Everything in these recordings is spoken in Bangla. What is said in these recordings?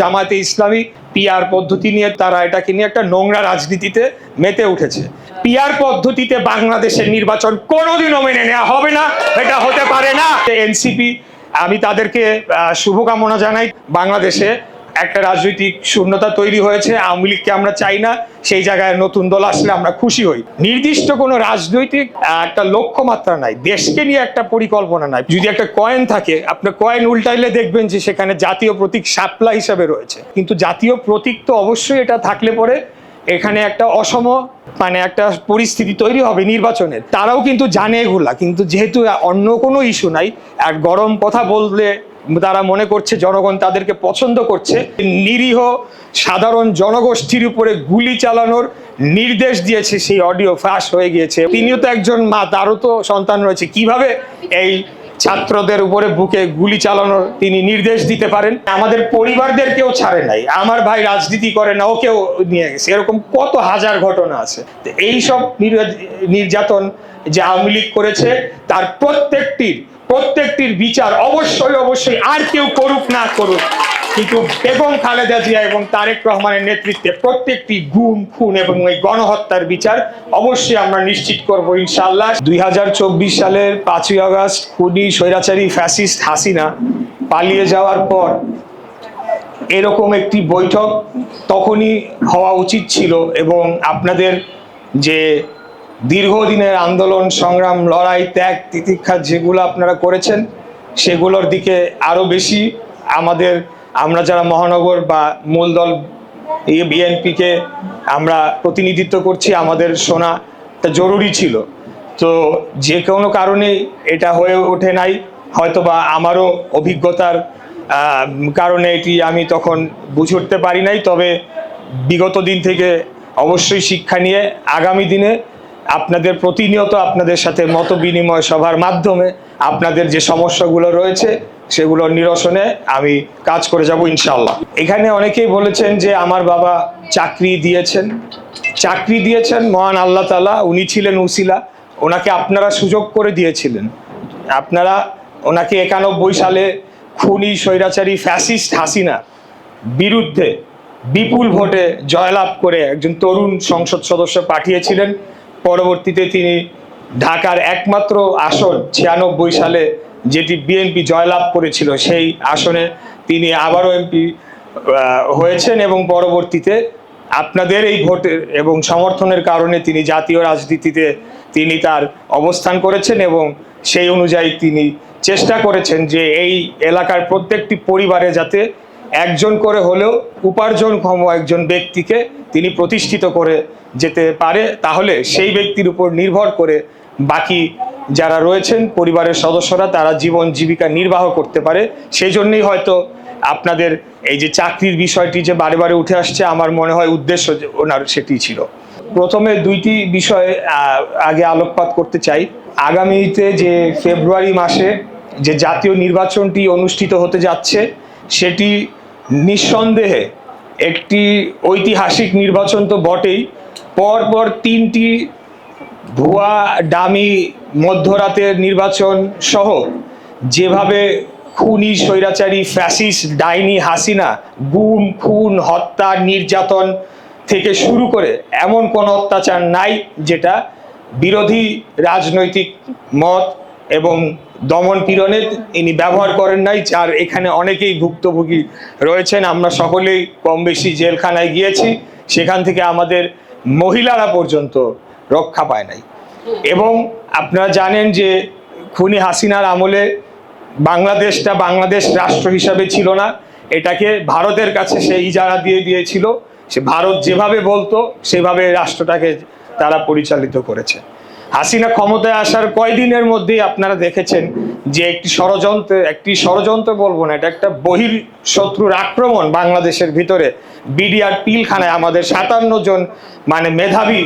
জামায়াতে ইসলামী পিয়ার পদ্ধতি নিয়ে তারা এটাকে নিয়ে একটা নোংরা রাজনীতিতে মেতে উঠেছে। পিয়ার পদ্ধতিতে বাংলাদেশের নির্বাচন কোনোদিনও মেনে নেওয়া হবে না, এটা হতে পারে না। এনসিপি, আমি তাদেরকে শুভকামনা জানাই। বাংলাদেশে একটা রাজনৈতিক শূন্যতা তৈরি হয়েছে, আওয়ামী লীগকে আমরা চাই না, সেই জায়গায় নতুন দল আসলে আমরা খুশি হই। নির্দিষ্ট কোনো রাজনৈতিক একটা লক্ষ্যমাত্রা নাই, দেশকে নিয়ে একটা পরিকল্পনা নাই। যদি একটা কয়েন থাকে আপনার কয়েন উল্টাইলে দেখবেন যে সেখানে জাতীয় প্রতীক শাপলা হিসাবে রয়েছে। কিন্তু জাতীয় প্রতীক তো অবশ্যই এটা থাকলে পরে এখানে একটা অসম মানে একটা পরিস্থিতি তৈরি হবে নির্বাচনের। তারাও কিন্তু জানে এগুলা, কিন্তু যেহেতু অন্য কোনো ইস্যু নাই, আর গরম কথা বললে তারা মনে করছে জনগণ তাদেরকে পছন্দ করছে। নিরীহ সাধারণ জনগোষ্ঠীর উপরে গুলি চালানোর নির্দেশ দিয়েছে সেই অডিও ফাঁস হয়ে গিয়েছে। তিনিও তো একজন মা, তারও তো সন্তান রয়েছে। কীভাবে এই ছাত্রদের উপরে বুকে গুলি চালানোর তিনি নির্দেশ দিতে পারেন? আমাদের পরিবারদেরকেও ছাড়ে নাই। আমার ভাই রাজনীতি করে না ওকেও নিয়ে গেছে। এরকম কত হাজার ঘটনা আছে। এই সব নির- নির্যাতন যে আওয়ামী লীগ করেছে, তার প্রত্যেকটির প্রত্যেকটির বিচার অবশ্যই অবশ্যই আর কেউ করুক, না করুক। কিন্তু বেগম খালেদা জিয়া এবং তারেক রহমানের নেতৃত্বে প্রত্যেকটি গুম, খুন এবং এই গণহত্যার বিচার অবশ্যই আমরা নিশ্চিত করব ইনশাল্লাহ দুই হাজার চব্বিশ সালের পাঁচই আগস্ট খুনি, স্বৈরাচারী, ফ্যাসিস্ট হাসিনা পালিয়ে যাওয়ার পর এরকম একটি বৈঠক তখনই হওয়া উচিত ছিল এবং আপনাদের যে দীর্ঘদিনের আন্দোলন, সংগ্রাম, লড়াই, ত্যাগ, তিতিক্ষা যেগুলো আপনারা করেছেন, সেগুলোর দিকে আরও বেশি আমাদের, আমরা যারা মহানগর বা মূলদল বিএনপিকে আমরা প্রতিনিধিত্ব করছি, আমাদের শোনা তা জরুরি ছিল। তো যে কোনো কারণে এটা হয়ে ওঠে নাই, হয়তোবা আমারও অভিজ্ঞতার কারণে এটি আমি তখন বুঝে উঠতে পারি নাই, তবে বিগত দিন থেকে অবশ্যই শিক্ষা নিয়ে আগামী দিনে আপনাদের প্রতিনিয়ত আপনাদের সাথে মত বিনিময় সভার মাধ্যমে আপনাদের যে সমস্যাগুলো রয়েছে সেগুলো নিরসনে আমি কাজ করে যাব ইনশাল্লাহ এখানে অনেকেই বলেছেন যে আমার বাবা চাকরি দিয়েছেন। চাকরি দিয়েছেন, মহান আল্লাহ তালা উনি ছিলেন উসিলা। ওনাকে আপনারা সুযোগ করে দিয়েছিলেন। আপনারা ওনাকে একানব্বই সালে খুনি, স্বৈরাচারী, ফ্যাসিস্ট হাসিনা বিরুদ্ধে বিপুল ভোটে জয়লাভ করে একজন তরুণ সংসদ সদস্য পাঠিয়েছিলেন। পরবর্তীতে তিনি ঢাকার একমাত্র আসন ছিয়ানব্বই সালে যেটি বিএনপি জয়লাভ করেছিল, সেই আসনে তিনি আবারও এমপি হয়েছেন এবং পরবর্তীতে আপনাদের এই ভোটের এবং সমর্থনের কারণে তিনি জাতীয় রাজনীতিতে তিনি তার অবস্থান করেছেন এবং সেই অনুযায়ী তিনি চেষ্টা করেছেন যে এই এলাকার প্রত্যেকটি পরিবারে যাতে একজন করে হলেও উপার্জনক্ষম একজন ব্যক্তিকে তিনি প্রতিষ্ঠিত করে যেতে পারে, তাহলে সেই ব্যক্তির উপর নির্ভর করে বাকি যারা রয়েছেন, পরিবারের সদস্যরা, তারা জীবন জীবিকা নির্বাহ করতে পারে। সেই জন্যই হয়তো আপনাদের এই যে চাকরির বিষয়টি যে বারে বারে উঠে আসছে, আমার মনে হয় উদ্দেশ্য ওনার সেটি ছিল। প্রথমে দুইটি বিষয়ে আগে আলোকপাত করতে চাই। আগামীতে যে ফেব্রুয়ারি মাসে যে জাতীয় নির্বাচনটি অনুষ্ঠিত হতে যাচ্ছে, সেটি নিঃসন্দেহে একটি ঐতিহাসিক নির্বাচন তো বটেই। পরপর তিনটি ভুয়া ডামি মধ্যরাতের নির্বাচন সহ যেভাবে খুনি, স্বৈরাচারী ফ্যাসিস ডাইনি হাসিনা গুম, খুন, হত্যা, নির্যাতন থেকে শুরু করে এমন কোনো অত্যাচার নাই যেটা বিরোধী রাজনৈতিক মত এবং দমন পীড়নে ইনি ব্যবহার করেন নাই, যার এখানে অনেকেই ভুক্তভোগী রয়েছেন। আমরা সকলেই কম বেশি জেলখানায় গিয়েছি, সেখান থেকে আমাদের মহিলারা পর্যন্ত রক্ষা পায় নাই। এবং আপনারা জানেন যে খুনি হাসিনার আমলে বাংলাদেশটা বাংলাদেশ রাষ্ট্র হিসাবে ছিল না, এটাকে ভারতের কাছে সে ইজারা দিয়ে দিয়েছিল। সে ভারত যেভাবে বলতো, সেভাবে রাষ্ট্রটাকে তারা পরিচালিত করেছে। হাসিনা ক্ষমতায় আসার কয়দিনের মধ্যেই আপনারা দেখেছেন যে একটি ষড়যন্ত্র একটি ষড়যন্ত্র বলব না, এটা একটা বহির শত্রুর আক্রমণ বাংলাদেশের ভিতরে। বিডিআর পিলখানায় আমাদের সাতান্ন জন মানে মেধাবী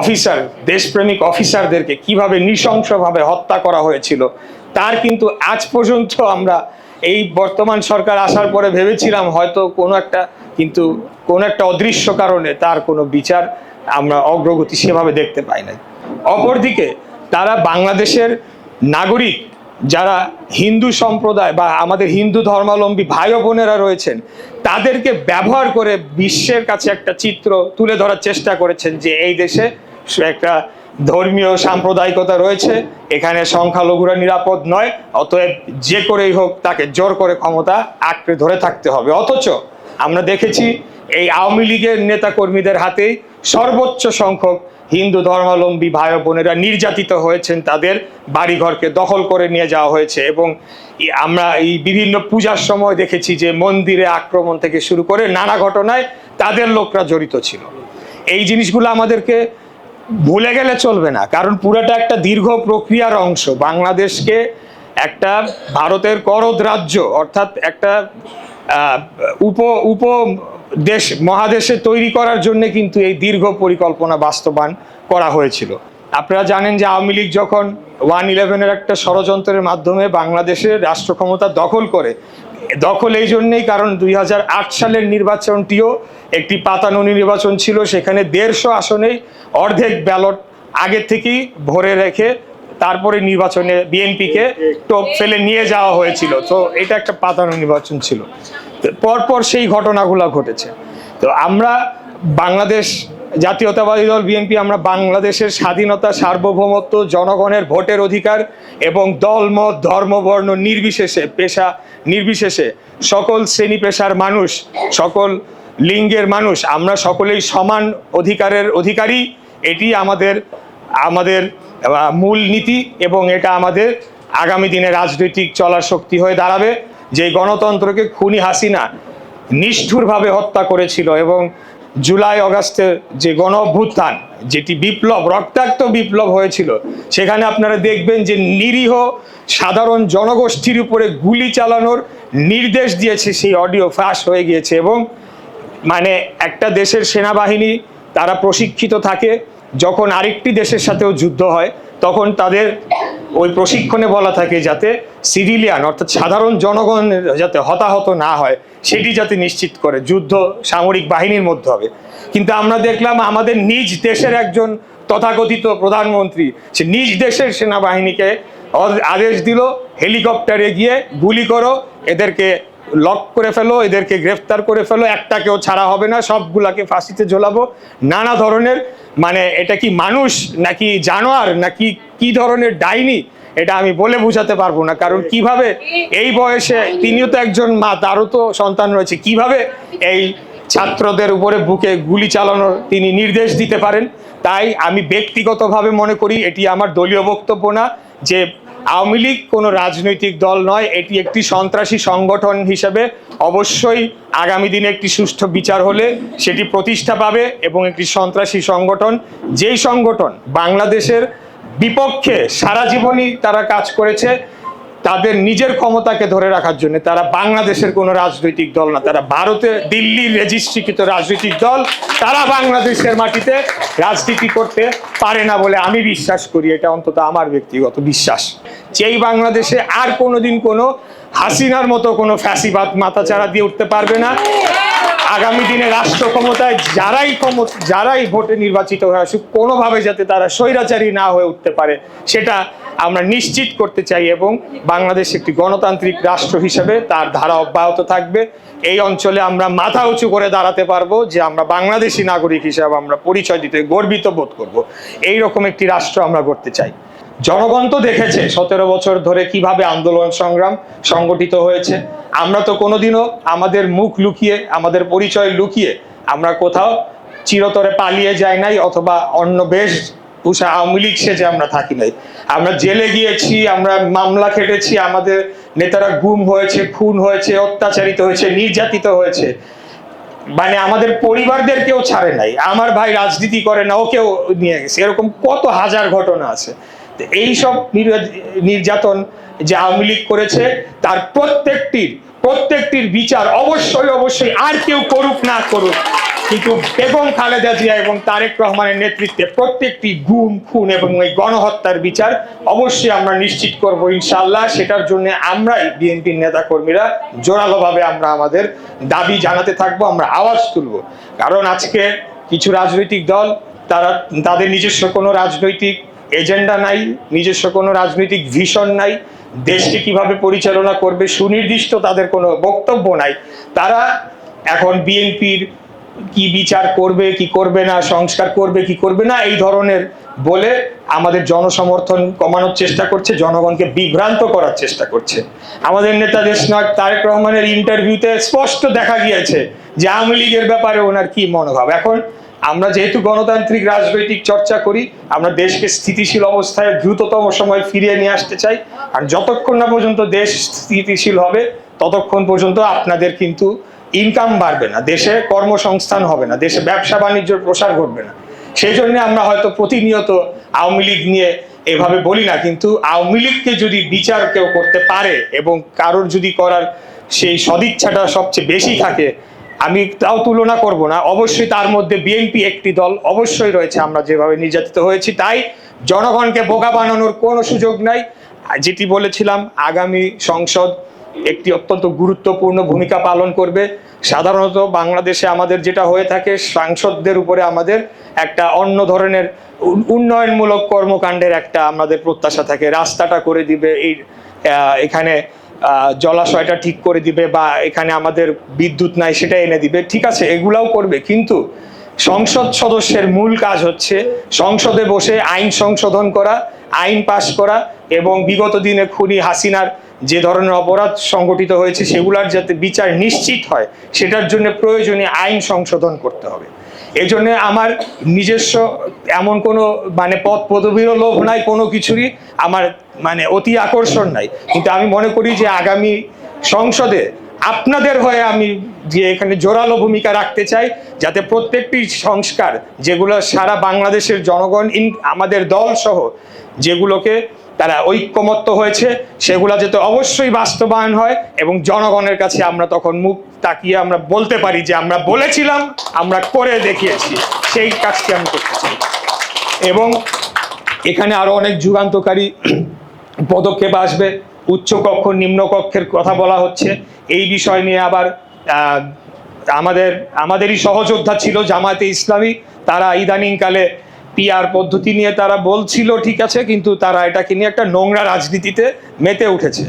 অফিসার, দেশপ্রেমিক অফিসারদেরকে কীভাবে নৃশংসভাবে হত্যা করা হয়েছিল, তার কিন্তু আজ পর্যন্ত আমরা এই বর্তমান সরকার আসার পরে ভেবেছিলাম হয়তো কোনো একটা, কিন্তু কোনো একটা অদৃশ্য কারণে তার কোনো বিচার আমরা অগ্রগতি সেভাবে দেখতে পাই নাই। অপরদিকে তারা বাংলাদেশের নাগরিক যারা হিন্দু সম্প্রদায় বা আমাদের হিন্দু ধর্মাবলম্বী ভাই বোনেরা রয়েছেন, তাদেরকে ব্যবহার করে বিশ্বের কাছে একটা চিত্র তুলে ধরার চেষ্টা করেছেন যে এই দেশে একটা ধর্মীয় সাম্প্রদায়িকতা রয়েছে, এখানে সংখ্যালঘুরা নিরাপদ নয়, অতএব যে করেই হোক তাকে জোর করে ক্ষমতা আঁকড়ে ধরে থাকতে হবে। অথচ আমরা দেখেছি এই আওয়ামী লীগের নেতা কর্মীদের হাতেই সর্বোচ্চ সংখ্যক হিন্দু ধর্মাবলম্বী ভাই বোনেরা নির্যাতিত হয়েছেন, তাদের বাড়িঘরকে দখল করে নিয়ে যাওয়া হয়েছে এবং আমরা এই বিভিন্ন পূজার সময় দেখেছি যে মন্দিরে আক্রমণ থেকে শুরু করে নানা ঘটনায় তাদের লোকরা জড়িত ছিল। এই জিনিসগুলো আমাদেরকে ভুলে গেলে চলবে না, কারণ পুরোটা একটা দীর্ঘ প্রক্রিয়ার অংশ। বাংলাদেশকে একটা ভারতের করদ রাজ্য, অর্থাৎ একটা উপ উপ দেশ মহাদেশে তৈরি করার জন্য কিন্তু এই দীর্ঘ পরিকল্পনা বাস্তবায়ন করা হয়েছিল। আপনারা জানেন যে আওয়ামী লীগ যখন ওয়ান ইলেভেনের একটা ষড়যন্ত্রের মাধ্যমে বাংলাদেশের রাষ্ট্র ক্ষমতা দখল করে, দখল এই জন্যেই কারণ দুই হাজার আট সালের নির্বাচনটিও একটি পাতানো নির্বাচন ছিল, সেখানে দেড়শো আসনেই অর্ধেক ব্যালট আগে থেকেই ভরে রেখে তারপরে নির্বাচনে বিএনপিকে টোপ ফেলে নিয়ে যাওয়া হয়েছিল। তো এটা একটা পাতানো নির্বাচন ছিল। পরপর সেই ঘটনাগুলো ঘটেছে। তো আমরা বাংলাদেশ জাতীয়তাবাদী দল বিএনপি, আমরা বাংলাদেশের স্বাধীনতা, সার্বভৌমত্ব, জনগণের ভোটের অধিকার এবং দলমত ধর্মবর্ণ নির্বিশেষে, পেশা নির্বিশেষে সকল শ্রেণি পেশার মানুষ, সকল লিঙ্গের মানুষ, আমরা সকলেই সমান অধিকারের অধিকারী। এটি আমাদের আমাদের মূল নীতি এবং এটা আমাদের আগামী দিনে রাজনৈতিক চলার শক্তি হয়ে দাঁড়াবে। যে গণতন্ত্রকে খুনি হাসিনা নিষ্ঠুরভাবে হত্যা করেছিল এবং জুলাই অগাস্টের যে গণ অভ্যুত্থান, যেটি বিপ্লব, রক্তাক্ত বিপ্লব হয়েছিল, সেখানে আপনারা দেখবেন যে নিরীহ সাধারণ জনগোষ্ঠীর উপরে গুলি চালানোর নির্দেশ দিয়েছে, সেই অডিও ফাঁস হয়ে গিয়েছে এবং মানে একটা দেশের সেনাবাহিনী, তারা প্রশিক্ষিত থাকে যখন আরেকটি দেশের সাথেও যুদ্ধ হয়, তখন তাদের ওই প্রশিক্ষণে বলা থাকে যাতে সিভিলিয়ান, অর্থাৎ সাধারণ জনগণ যাতে হতাহত না হয়, সেটি যাতে নিশ্চিত করে। যুদ্ধ সামরিক বাহিনীর মধ্যে হবে। কিন্তু আমরা দেখলাম আমাদের নিজ দেশের একজন তথাকথিত প্রধানমন্ত্রী, সে নিজ দেশের সেনাবাহিনীকে আদেশ দিল, হেলিকপ্টারে গিয়ে গুলি করো, এদেরকে লক করে ফেলো, এদেরকে গ্রেফতার করে ফেলো, একটাকেও ছাড়া হবে না, সবগুলাকে ফাঁসিতে ঝোলাবো। নানা ধরনের মানে এটা কি মানুষ নাকি জানোয়ার নাকি কি ধরনের ডাইনি, এটা আমি বলে বোঝাতে পারব না। কারণ কীভাবে এই বয়সে, তিনিও তো একজন মা, তারও তো সন্তান রয়েছে, কীভাবে এই ছাত্রদের উপরে বুকে গুলি চালানোর তিনি নির্দেশ দিতে পারেন? তাই আমি ব্যক্তিগতভাবে মনে করি, এটি আমার দলীয় বক্তব্য না যে আওয়ামী লীগ কোনো রাজনৈতিক দল নয়, এটি একটি সন্ত্রাসী সংগঠন হিসেবে অবশ্যই আগামী দিনে একটি সুষ্ঠু বিচার হলে সেটি প্রতিষ্ঠা পাবে এবং একটি সন্ত্রাসী সংগঠন, যেই সংগঠন বাংলাদেশের বিপক্ষে সারা জীবনই তারা কাজ করেছে তাদের নিজের ক্ষমতাকে ধরে রাখার জন্য। তারা বাংলাদেশের কোনো রাজনৈতিক দল না, তারা ভারতে দিল্লির রেজিস্ট্রিকৃত রাজনৈতিক দল, তারা বাংলাদেশের মাটিতে রাজনীতি করতে পারে না বলে আমি বিশ্বাস করি, এটা অন্তত আমার ব্যক্তিগত বিশ্বাস। যেই বাংলাদেশে আর কোনোদিন কোনো হাসিনার মতো কোনো ফ্যাসিবাদ মাথাচাড়া দিয়ে উঠতে পারবে না। আগামী দিনে রাষ্ট্র ক্ষমতায় যারাই ক্ষমতা যারাই ভোটে নির্বাচিত হয়ে আসুক, কোনোভাবে যাতে তারা স্বৈরাচারী না হয়ে উঠতে পারে, সেটা আমরা নিশ্চিত করতে চাই এবং বাংলাদেশ একটি গণতান্ত্রিক রাষ্ট্র হিসেবে তার ধারা অব্যাহত থাকবে। এই অঞ্চলে আমরা মাথা উঁচু করে দাঁড়াতে পারব যে আমরা বাংলাদেশি নাগরিক হিসাবে আমরা পরিচয় দিতে গর্বিত বোধ করব। এই রকম একটি রাষ্ট্র আমরা করতে চাই। জনগণ তো দেখেছে সতেরো বছর ধরে কীভাবে আন্দোলন সংগ্রাম সংগঠিত হয়েছে। আমরা তো কোনোদিনও আমাদের মুখ লুকিয়ে, আমাদের পরিচয় লুকিয়ে আমরা কোথাও চিরতরে পালিয়ে যাই নাই অথবা অন্য বেশ উষা আওয়ামী লীগ সেজে আমরা থাকি নাই। আমরা জেলে গিয়েছি, আমরা মামলা খেটেছি, আমাদের নেতারা গুম হয়েছে, খুন হয়েছে, অত্যাচারিত হয়েছে, নির্যাতিত হয়েছে। মানে আমাদের পরিবারদের কেউ ছাড়ে নাই। আমার ভাই রাজনীতি করে না, ওকেও নিয়ে গেছে। এরকম কত হাজার ঘটনা আছে। তো এইসব নির- নির্যাতন যে আওয়ামী লীগ করেছে, তার প্রত্যেকটির প্রত্যেকটির বিচার অবশ্যই অবশ্যই আর কেউ করুক, না করুক, কিন্তু বেগম খালেদা জিয়া এবং তারেক রহমানের নেতৃত্বে প্রত্যেকটি গুম, খুন এবং এই গণহত্যার বিচার অবশ্যই আমরা নিশ্চিত করব ইনশাল্লাহ সেটার জন্য আমরাই বিএনপির নেতা কর্মীরা জোরালোভাবে আমরা আমাদের দাবি জানাতে থাকব, আমরা আওয়াজ তুলব। কারণ আজকে কিছু রাজনৈতিক দল, তারা, তাদের নিজস্ব কোনো রাজনৈতিক এজেন্ডা নাই, নিজস্ব কোনো রাজনৈতিক ভিশন নাই, দেশকে কীভাবে পরিচালনা করবে সুনির্দিষ্ট তাদের কোনো বক্তব্য নাই। তারা এখন বিএনপির কি বিচার করবে, কি করবে না, সংস্কার করবে, কি করবে না, এই ধরনের বলে আমাদের জনসমর্থন কমানোর চেষ্টা করছে, জনগণকে বিভ্রান্ত করার চেষ্টা করছে। আমাদের নেতা দেশনায়ক তারেক রহমানের ইন্টারভিউতে স্পষ্ট দেখা গিয়েছে যে আওয়ামী লীগের ব্যাপারে ওনার কি মনোভাব। এখন আমরা যেহেতু গণতান্ত্রিক রাজনৈতিক চর্চা করি, আমরা দেশকে স্থিতিশীল অবস্থায় দ্রুততম সময় ফিরিয়ে নিয়ে আসতে চাই। আর যতক্ষণ না পর্যন্ত দেশ স্থিতিশীল হবে, ততক্ষণ পর্যন্ত আপনাদের কিন্তু ইনকাম বাড়বে না। দেশে কর্মসংস্থান হবে না, দেশে ব্যবসা বাণিজ্যের প্রসার ঘটবে না। সেই জন্য আমরা হয়তো প্রতিনিয়ত আওয়ামী লীগ নিয়ে এভাবে বলি না, কিন্তু আওয়ামী লীগকে যদি বিচার কেউ করতে পারে এবং কারোর যদি করার সেই সদিচ্ছাটা সবচেয়ে বেশি থাকে আমি তাও তুলনা করব না। অবশ্যই তার মধ্যে বিএনপি একটি দল অবশ্যই রয়েছে। আমরা যেভাবে নির্যাতিত হয়েছি তাই জনগণকে বোকা বানানোর কোনো সুযোগ নাই। যেটি বলেছিলাম, আগামী সংসদ একটি অত্যন্ত গুরুত্বপূর্ণ ভূমিকা পালন করবে। সাধারণত বাংলাদেশে আমাদের যেটা হয়ে থাকে, সাংসদদের উপরে আমাদের একটা অন্য ধরনের উন্নয়নমূলক কর্মকাণ্ডের একটা আমাদের প্রত্যাশা থাকে। রাস্তাটা করে দিবে এই এখানে জলাশয়টা ঠিক করে দিবে বা এখানে আমাদের বিদ্যুৎ নাই সেটা এনে দিবে, ঠিক আছে, এগুলাও করবে। কিন্তু সংসদ সদস্যের মূল কাজ হচ্ছে সংসদে বসে আইন সংশোধন করা, আইন পাশ করা এবং বিগত দিনে খুনি হাসিনার যে ধরনের অপরাধ সংগঠিত হয়েছে, সেগুলার যাতে বিচার নিশ্চিত হয়, সেটার জন্য প্রয়োজনীয় আইন সংশোধন করতে হবে। এজন্য আমার নিজস্ব এমন কোনো মানে পথ পদবীরও লোভ নাই, কোনো কিছুরই আমার মানে অতি আকর্ষণ নাই। কিন্তু আমি মনে করি যে আগামী সংসদে আপনাদের হয়ে আমি যে এখানে জোরালো ভূমিকা রাখতে চাই, যাতে প্রত্যেকটি সংস্কার যেগুলো সারা বাংলাদেশের জনগণ, ইন, আমাদের দল সহ যেগুলোকে তারা ঐক্যমত্য হয়েছে, সেগুলো যাতে অবশ্যই বাস্তবায়ন হয় এবং জনগণের কাছে আমরা তখন মুখ তাকিয়ে আমরা বলতে পারি যে আমরা বলেছিলাম, আমরা করে দেখিয়েছি। সেই কাজটি আমি করতে চাই। এবং এখানে আরও অনেক যুগান্তকারী পদক্ষেপ আসবে। উচ্চ কক্ষ নিম্ন কক্ষের কথা বলা হচ্ছে। এই বিষয় নিয়ে আবার আমাদের, আমাদেরই সহযোদ্ধা ছিল জামায়াতে ইসলামী। তারা ইদানিংকালে পিআর পদ্ধতি নিয়ে তারা বলছিল, ঠিক আছে, কিন্তু তারা এটাকে নিয়ে একটা নোংরা রাজনীতিতে মেতে উঠেছে।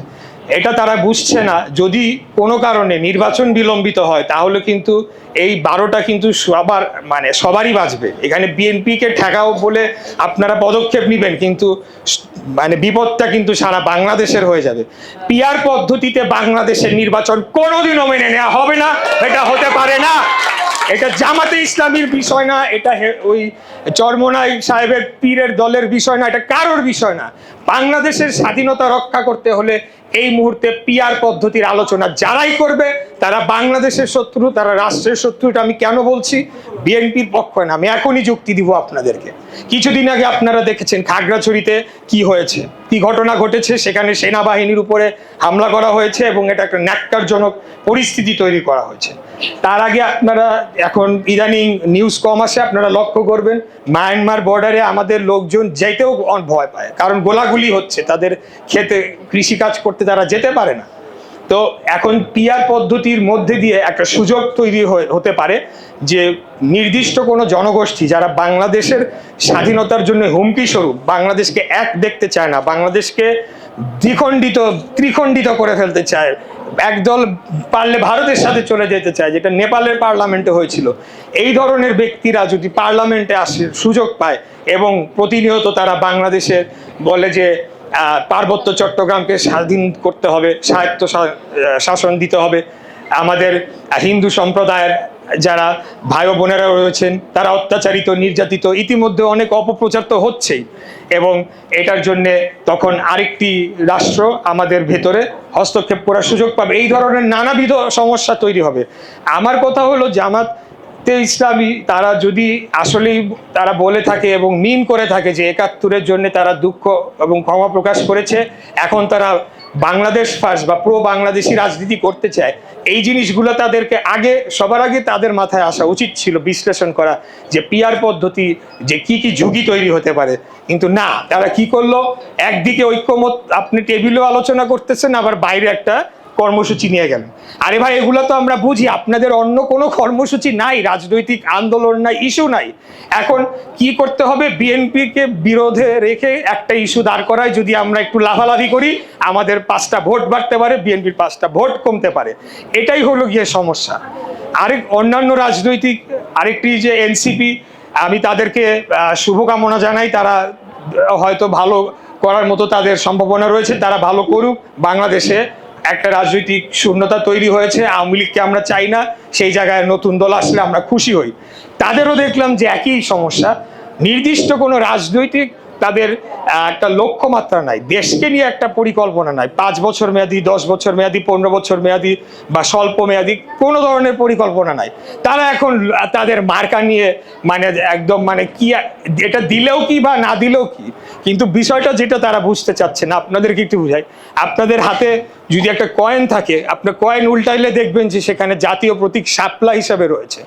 এটা তারা বুঝছে না। যদি কোনো কারণে নির্বাচন বিলম্বিত হয়, তাহলে কিন্তু এই বারোটা কিন্তু সবার মানে সবারই বাঁচবে। এখানে বিএনপিকে ঠেকাও বলে আপনারা পদক্ষেপ নেবেন, কিন্তু মানে বিপদটা কিন্তু সারা বাংলাদেশের হয়ে যাবে। পিয়ার পদ্ধতিতে বাংলাদেশের নির্বাচন কোনোদিনও মেনে নেওয়া হবে না, এটা হতে পারে না। এটা জামাতে ইসলামীর বিষয় না, এটা ওই চরমনাই সাহেবের পীরের দলের বিষয় না, এটা কারোর বিষয় না। বাংলাদেশের স্বাধীনতা রক্ষা করতে হলে এই মুহূর্তে পিয়ার পদ্ধতির আলোচনা যারাই করবে, তারা বাংলাদেশের শত্রু, তারা রাষ্ট্রের শত্রু, এটা আমি কেন বলছি? বিএনপির পক্ষ না, আমি এখনই যুক্তি দিব আপনাদেরকে। কিছুদিন আগে আপনারা দেখেছেন খাগড়াছড়িতে কি হয়েছে, কি ঘটনা ঘটেছে, সেখানে সেনাবাহিনীর উপরে হামলা করা হয়েছে এবং এটা একটা ন্যাক্কারজনক পরিস্থিতি তৈরি করা হয়েছে। তার আগে আপনারা এখন ইদানিং নিউজ কম আসে, আপনারা লক্ষ্য করবেন মায়ানমার বর্ডারে আমাদের লোকজন যেতেও ভয় পায়, কারণ গোলাগুলি হচ্ছে, তাদের খেতে কৃষিকাজ করতে তারা যেতে পারে না। তো এখন পিআর পদ্ধতির মধ্যে দিয়ে একটা সুযোগ তৈরি হতে পারে যে নির্দিষ্ট কোনো জনগোষ্ঠী যারা বাংলাদেশের স্বাধীনতার জন্য হুমকি স্বরূপ, বাংলাদেশকে এক দেখতে চায় না, বাংলাদেশকে দ্বিখণ্ডিত, ত্রিখণ্ডিত করে ফেলতে চায়, একদল পারলে ভারতের সাথে চলে যেতে চায়, যেটা নেপালের পার্লামেন্টে হয়েছিল। এই ধরনের ব্যক্তিরা যদি পার্লামেন্টে আসে, সুযোগ পায় এবং প্রতিনিয়ত তারা বাংলাদেশের বলে যে পার্বত্য চট্টগ্রামকে স্বাধীন করতে হবে সাহিত্য শাসন দিতে হবে। আমাদের হিন্দু সম্প্রদায়ের যারা ভাই বোনেরা রয়েছেন, তারা অত্যাচারিত, নির্যাতিত ইতিমধ্যে অনেক অপপ্রচার তো হচ্ছেই এবং এটার জন্যে তখন আরেকটি রাষ্ট্র আমাদের ভেতরে হস্তক্ষেপ করার সুযোগ পাবে। এই ধরনের নানাবিধ সমস্যা তৈরি হবে। আমার কথা হলো জামাত ইসলামী তারা যদি আসলেই তারা বলে থাকে এবং মিন করে থাকে যে একাত্তরের জন্য তারা দুঃখ এবং ক্ষমা প্রকাশ করেছে, এখন তারা বাংলাদেশ ফার্স্ট বা প্রো বাংলাদেশি রাজনীতি করতে চায়, এই জিনিসগুলো তাদেরকে আগে, সবার আগে তাদের মাথায় আসা উচিত ছিল বিশ্লেষণ করা যে পিয়ার পদ্ধতি, যে কি কি ঝুঁকি তৈরি হতে পারে। কিন্তু না, তারা কি করল? একদিকে ঐক্যমত, আপনি টেবিলেও আলোচনা করতেছেন, আবার বাইরে একটা কর্মসূচি নিয়ে গেলেন আরে ভাই, এগুলো তো আমরা বুঝি, আপনাদের অন্য কোনো কর্মসূচি নাই, রাজনৈতিক আন্দোলন নাই, ইস্যু নাই। এখন কি করতে হবে? বিএনপিকে বিরোধে রেখে একটা ইস্যু দাঁড় করায়, যদি আমরা একটু লাভালাভি করি, আমাদের পাঁচটা ভোট বাড়তে পারে, বিএনপির পাঁচটা ভোট কমতে পারে। এটাই হলো গিয়ে সমস্যা। আরেক অন্যান্য রাজনৈতিক, আরেকটি যে এনসিপি, আমি তাদেরকে শুভকামনা জানাই, তারা হয়তো ভালো করার মতো তাদের সম্ভাবনা রয়েছে, তারা ভালো করুক, বাংলাদেশে একটা রাজনৈতিক শূন্যতা তৈরি হয়েছে, আওয়ামী লীগকে আমরা চাই না, সেই জায়গায় নতুন দল আসলে আমরা খুশি হই। তাদেরও দেখলাম যে একই সমস্যা। নির্দিষ্ট কোনো রাজনৈতিক তাদের একটা লক্ষ্যমাত্রা নাই। দেশকে নিয়ে একটা পরিকল্পনা নাই। পাঁচ বছর মেয়াদি, দশ বছর মেয়াদি, পনেরো বছর মেয়াদি বা স্বল্প মেয়াদি, কোনো ধরনের পরিকল্পনা নাই। তারা এখন তাদের মার্কা নিয়ে মানে একদম মানে কি এটা দিলেও কি বা না দিলেও কি? কিন্তু বিষয়টা যেটা তারা বুঝতে চাচ্ছে না, আপনাদেরকে একটু বুঝাই। আপনাদের হাতে যদি একটা কয়েন থাকে আপনার কয়েন উল্টাইলে দেখবেন যে সেখানে জাতীয় প্রতীক শাপলা হিসাবে রয়েছে।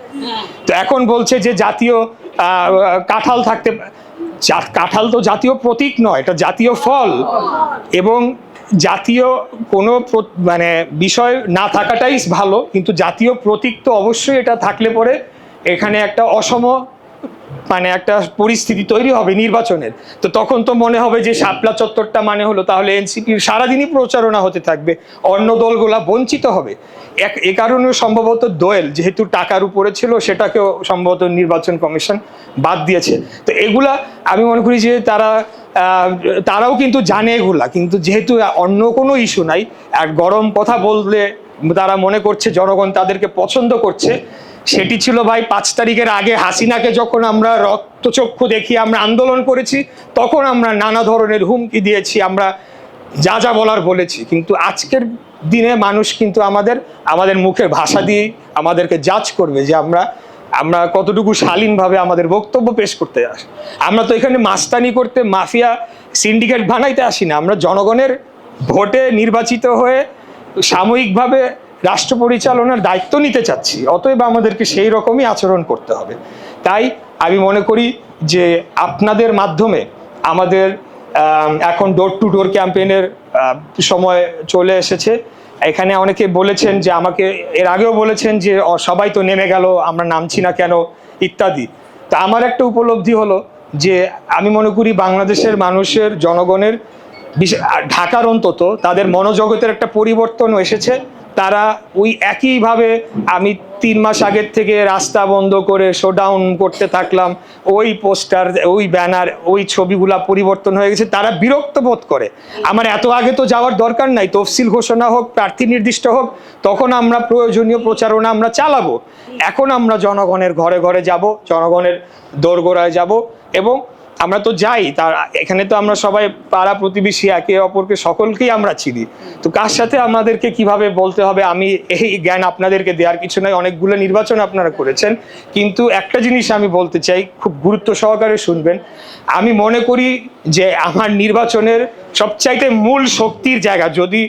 তো এখন বলছে যে জাতীয় কাঁঠাল থাকতে কাঁঠাল তো জাতীয় প্রতীক নয়, এটা জাতীয় ফল। এবং জাতীয় কোনো মানে বিষয় না থাকাটাই ভালো, কিন্তু জাতীয় প্রতীক তো অবশ্যই এটা থাকলে পরে এখানে একটা অসম মানে একটা পরিস্থিতি তৈরি হবে নির্বাচনের। তো তখন তো মনে হবে যে শাপলা চত্বরটা মানে হলো তাহলে এনসিপির সারাদিনই প্রচারণা হতে থাকবে, অন্য দলগুলা বঞ্চিত হবে। এ কারণে সম্ভবত দোয়েল যেহেতু টাকার উপরে ছিল, সেটাকেও সম্ভবত নির্বাচন কমিশন বাদ দিয়েছে। তো এগুলা আমি মনে করি যে তারা তারাও কিন্তু জানে এগুলা, কিন্তু যেহেতু অন্য কোনো ইস্যু নাই, আর গরম কথা বললে তারা মনে করছে জনগণ তাদেরকে পছন্দ করছে। সেটি ছিল ভাই পাঁচ তারিখের আগে হাসিনাকে যখন আমরা রক্তচক্ষু দেখি, আমরা আন্দোলন করেছি, তখন আমরা নানা ধরনের হুমকি দিয়েছি, আমরা যা যা বলার বলেছি। কিন্তু আজকের দিনে মানুষ কিন্তু আমাদের আমাদের মুখের ভাষা দিয়ে আমাদেরকে জাজ করবে যে আমরা আমরা কতটুকু শালীনভাবে আমাদের বক্তব্য পেশ করতে আসি, আমরা তো এখানে মাস্তানি করতে, মাফিয়া সিন্ডিকেট বানাইতে আসি না। আমরা জনগণের ভোটে নির্বাচিত হয়ে সাময়িকভাবে রাষ্ট্র পরিচালনার দায়িত্ব নিতে চাচ্ছি। অতএব আমাদেরকে সেই রকমই আচরণ করতে হবে। তাই আমি মনে করি যে আপনাদের মাধ্যমে আমাদের এখন ডোর টু ডোর ক্যাম্পেইনের সময় চলে এসেছে। এখানে অনেকে বলেছেন যে আমাকে এর আগেও বলেছেন যে সবাই তো নেমে গেল, আমরা নামছি না কেন? ইত্যাদি। তা আমার একটা উপলব্ধি হলো যে, আমি মনে করি বাংলাদেশের মানুষের, জনগণের ঢাকার অন্তত, তাদের মনোজগতের একটা পরিবর্তন এসেছে। তারা ওই একইভাবে আমি তিন মাস আগের থেকে রাস্তা বন্ধ করে শোডাউন করতে থাকলাম। ওই পোস্টার ওই ব্যানার ওই ছবিগুলা পরিবর্তন হয়ে গেছে। তারা বিরক্ত বোধ করে। আমার এত আগে তো যাওয়ার দরকার নাই। তফসিল ঘোষণা হোক, প্রার্থী নির্দিষ্ট হোক, তখন আমরা প্রয়োজনীয় প্রচারণা আমরা চালাবো। এখন আমরা জনগণের ঘরে ঘরে যাব, জনগণের দোরগোড়ায় যাব এবং আমরা তো যাই, তার এখানে তো আমরা সবাই পাড়া প্রতিবেশী, একে অপরকে সকলকেই আমরা চিনি। তো কার সাথে আমাদেরকে কীভাবে বলতে হবে? আমি এই জ্ঞান আপনাদেরকে দেওয়ার কিছু নয়, অনেকগুলো নির্বাচন আপনারা করেছেন। কিন্তু একটা জিনিস আমি বলতে চাই, খুব গুরুত্ব সহকারে শুনবেন। আমি মনে করি যে আমার নির্বাচনের সবচাইতে মূল শক্তির জায়গা, যদি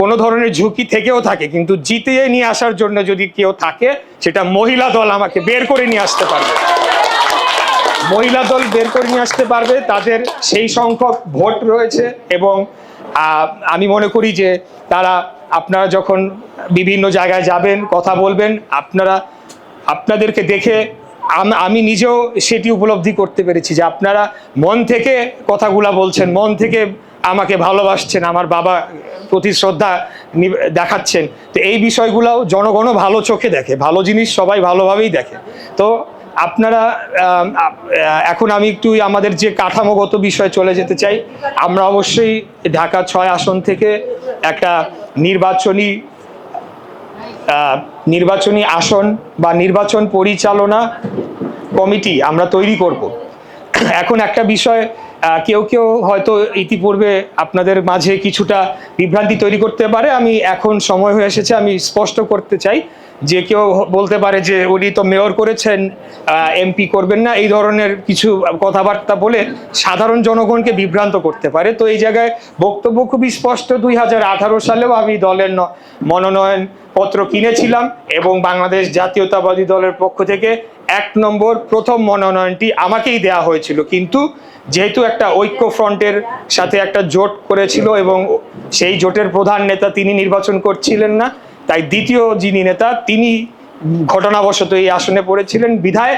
কোনো ধরনের ঝুঁকি থেকেও থাকে, কিন্তু জিতিয়ে নিয়ে আসার জন্য যদি কেউ থাকে, সেটা মহিলা দল আমাকে বের করে নিয়ে আসতে পারবে। মহিলা দল বের করে নিয়ে আসতে পারবে, তাদের সেই সংখ্যক ভোট রয়েছে এবং আমি মনে করি যে তারা, আপনারা যখন বিভিন্ন জায়গায় যাবেন, কথা বলবেন, আপনারা, আপনাদেরকে দেখে আমি নিজেও সেটি উপলব্ধি করতে পেরেছি যে আপনারা মন থেকে কথাগুলা বলছেন, মন থেকে আমাকে ভালোবাসছেন, আমার বাবা প্রতি শ্রদ্ধা দেখাচ্ছেন। তো এই বিষয়গুলোও জনগণও ভালো চোখে দেখে, ভালো জিনিস সবাই ভালোভাবেই দেখে। তো আপনারা এখন আমি একটু আমাদের যে কাঠামোগত বিষয়ে চলে যেতে চাই, আমরা অবশ্যই ঢাকা ছয় আসন থেকে একটা নির্বাচনী নির্বাচনী আসন বা নির্বাচন পরিচালনা কমিটি আমরা তৈরি করব। এখন একটা বিষয় কেউ কেউ হয়তো ইতিপূর্বে আপনাদের মাঝে কিছুটা বিভ্রান্তি তৈরি করতে পারে, আমি এখন সময় হয়ে এসেছে, আমি স্পষ্ট করতে চাই। যে কেউ বলতে পারে যে উনি তো মেয়র করেছেন এমপি করবেন না, এই ধরনের কিছু কথাবার্তা বলে সাধারণ জনগণকে বিভ্রান্ত করতে পারে। তো এই জায়গায় বক্তব্য খুবই স্পষ্ট, দুই হাজার আঠারো সালেও আমি দলের মনোনয়ন পত্র কিনেছিলাম এবং বাংলাদেশ জাতীয়তাবাদী দলের পক্ষ থেকে এক নম্বর প্রথম মনোনয়নটি আমাকেই দেয়া হয়েছিল। কিন্তু যেহেতু একটা ঐক্য ফ্রন্টের সাথে একটা জোট করেছিল এবং সেই জোটের প্রধান নেতা তিনি নির্বাচন করছিলেন না তাই দ্বিতীয় যিনি নেতা, তিনি ঘটনাবশত এই আসনে পড়েছিলেন বিধায়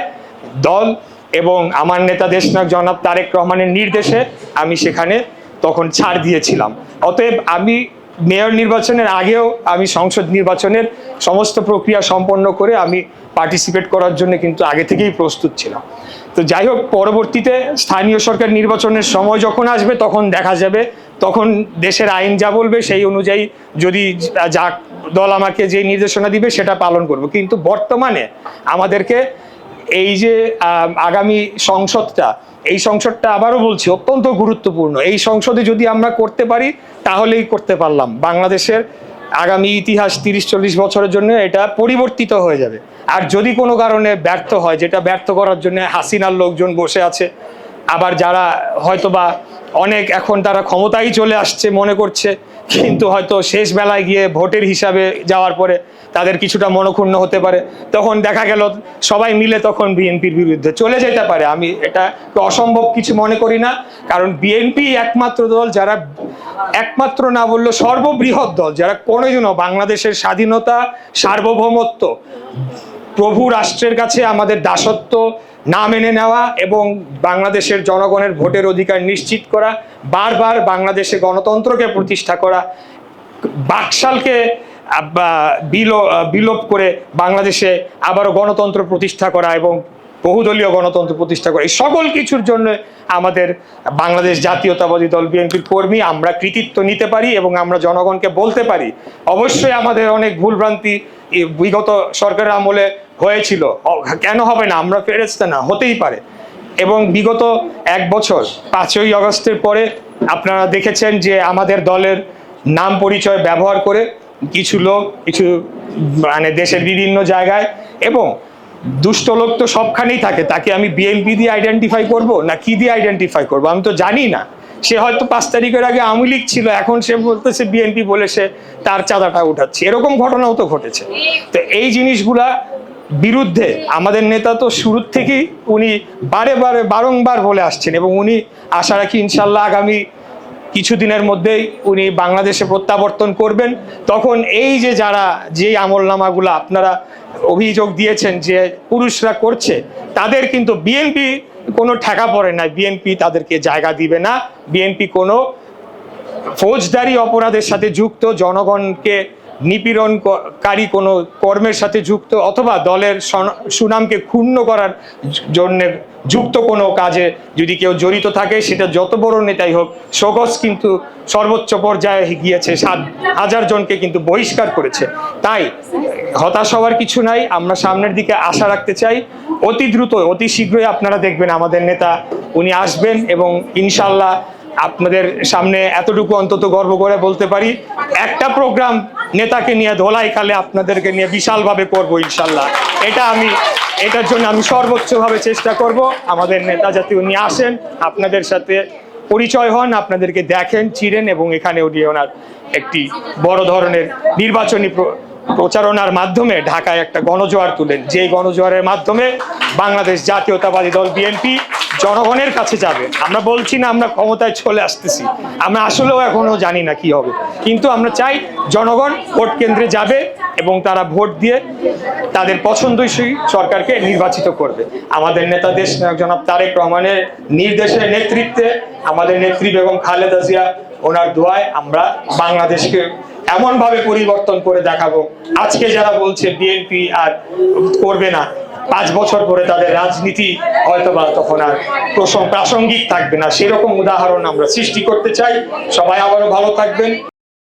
দল এবং আমার নেতা দেশনায়ক জনাব তারেক রহমানের নির্দেশে আমি সেখানে তখন ছাড় দিয়েছিলাম। অতএব আমি মেয়র নির্বাচনের আগেও আমি সংসদ নির্বাচনের সমস্ত প্রক্রিয়া সম্পন্ন করে আমি পার্টিসিপেট করার জন্য কিন্তু আগে থেকেই প্রস্তুত ছিলাম। তো যাই হোক, পরবর্তীতে স্থানীয় সরকার নির্বাচনের সময় যখন আসবে, তখন দেখা যাবে। তখন দেশের আইন যা বলবে, সেই অনুযায়ী যদি যা দল আমাকে যে নির্দেশনা দিবে, সেটা পালন করব। কিন্তু বর্তমানে আমাদেরকে এই যে আগামী সংসদটা, এই সংসদটা আবারও বলছি, অত্যন্ত গুরুত্বপূর্ণ। এই সংসদে যদি আমরা করতে পারি, তাহলেই করতে পারলাম। বাংলাদেশের আগামী ইতিহাস তিরিশ, চল্লিশ বছরের জন্য এটা পরিবর্তিত হয়ে যাবে। আর যদি কোনো কারণে ব্যর্থ হয়, যেটা ব্যর্থ করার জন্য হাসিনার লোকজন বসে আছে, আবার যারা হয়তোবা অনেক এখন তারা ক্ষমতায় চলে আসছে মনে করছে কিন্তু হয়তো শেষ বেলায় গিয়ে ভোটের হিসাবে যাওয়ার পরে তাদের কিছুটা মনক্ষুণ্ণ হতে পারে। তখন দেখা গেল সবাই মিলে তখন বিএনপির বিরুদ্ধে চলে যেতে পারে। আমি এটা অসম্ভব কিছু মনে করি না। কারণ বিএনপি একমাত্র দল যারা একমাত্র না বললেও সর্ববৃহৎ দল, যারা কোনোদিনও বাংলাদেশের স্বাধীনতা, সার্বভৌমত্ব, প্রভু রাষ্ট্রের কাছে আমাদের দাসত্ব না মেনে নেওয়া এবং বাংলাদেশের জনগণের ভোটের অধিকার নিশ্চিত করা, বারবার বাংলাদেশে গণতন্ত্রকে প্রতিষ্ঠা করা, বাকশালকে বিলোপ করে বাংলাদেশে আবারও গণতন্ত্র প্রতিষ্ঠা করা এবং বহুদলীয় গণতন্ত্র প্রতিষ্ঠা করা, এই সকল কিছুর জন্য আমাদের বাংলাদেশ জাতীয়তাবাদী দল বিএনপির কর্মী আমরা কৃতিত্ব নিতে পারি এবং আমরা জনগণকে বলতে পারি। অবশ্যই আমাদের অনেক ভুলভ্রান্তি বিগত সরকারের আমলে হয়েছিল। কেন হবে না? আমরা ফেরেস্তা না, হতেই পারে। এবং বিগত এক বছর, পাঁচই অগস্টের পরে আপনারা দেখেছেন যে আমাদের দলের নাম পরিচয় ব্যবহার করে কিছু লোক, কিছু মানে দেশের বিভিন্ন জায়গায় এবং দুষ্ট লোক তো সবখানেই থাকে। তাকে আমি বিএনপি দিয়ে আইডেন্টিফাই করব না কি দিয়ে আইডেন্টিফাই করব? আমি তো জানি না। সে হয়তো পাঁচ তারিখের আগে আওয়ামী লীগ ছিল, এখন সে বলতেছে বিএনপি বলে সে তার চাঁদাটা উঠাচ্ছে। এরকম ঘটনাও তো ঘটেছে। তো এই জিনিসগুলা বিরুদ্ধে। আমাদের নেতা তো শুরুর থেকেই উনি বারে বারে বারংবার বলে আসছেন এবং উনি আশা রাখি ইনশাল্লাহ আগামী কিছুদিনের মধ্যেই উনি বাংলাদেশে প্রত্যাবর্তন করবেন। তখন এই যে যারা যে আমলনামাগুলো আপনারা অভিযোগ দিয়েছেন যে পুরুষরা করছে, তাদের কিন্তু বিএনপি কোনো ঠেকা পড়ে না বিএনপি তাদেরকে জায়গা দিবে না। বিএনপি কোনো ফৌজদারি অপরাধের সাথে যুক্ত জনগণকে নিপীড়নকারী কোনো কর্মের সাথে যুক্ত অথবা দলের সুনামকে ক্ষুণ্ণ করার জন্য যুক্ত কোনো কাজে যদি কেউ জড়িত থাকে, সেটা যত বড় নেতাই হোক সগস কিন্তু সর্বোচ্চ পর্যায়ে গিয়েছে। সাত হাজার জনকে কিন্তু বহিষ্কার করেছে। তাই হতাশ হওয়ার কিছু নাই। আমরা সামনের দিকে আশা রাখতে চাই। অতি দ্রুত, অতি শীঘ্রই আপনারা দেখবেন আমাদের নেতা, উনি আসবেন এবং ইনশাল্লাহ আপনাদের সামনে এতটুকু অন্তত গর্ব করে বলতে পারি, একটা প্রোগ্রাম নেতাকে নিয়ে ধোলাই খালে আপনাদেরকে নিয়ে বিশালভাবে করব ইনশাল্লাহ। এটা আমি, এটার জন্য আমি সর্বোচ্চভাবে চেষ্টা করব। আমাদের নেতা যাতে উনি আসেন, আপনাদের সাথে পরিচয় হন, আপনাদেরকে দেখেন চিরেন এবং এখানে উনি ওনার একটি বড় ধরনের নির্বাচনী প্রচারণার মাধ্যমে ঢাকায় একটা গণজোয়ার তুলেন। যে গণজোয়ারের মাধ্যমে বাংলাদেশ জাতীয়তাবাদী দল বিএনপি জনগণের কাছে যাবে। আমরা বলছি না, আমরা ক্ষমতায় চলে আসতেছি। আমরা আসলেও এখনও জানি না কি হবে। কিন্তু আমরা চাই জনগণ ভোট কেন্দ্রে যাবে এবং তারা ভোট দিয়ে তাদের পছন্দসই সরকারকে নির্বাচিত করবে। আমাদের নেতা দেশ জনাব তারেক রহমানের নির্দেশে, নেতৃত্বে আমাদের নেত্রী বেগম খালেদা জিয়া, ওনার দোয়ায় আমরা বাংলাদেশকে এমন ভাবে পরিবর্তন করে দেখাবো। আজকে যারা বলছে বিএনপি আর করবে না, পাঁচ বছর পরে তাদের রাজনীতি হয়তো বা তখন আর প্রসঙ্গ প্রাসঙ্গিক থাকবে না। সেরকম উদাহরণ আমরা সৃষ্টি করতে চাই। সবাই আবারও ভালো থাকবেন।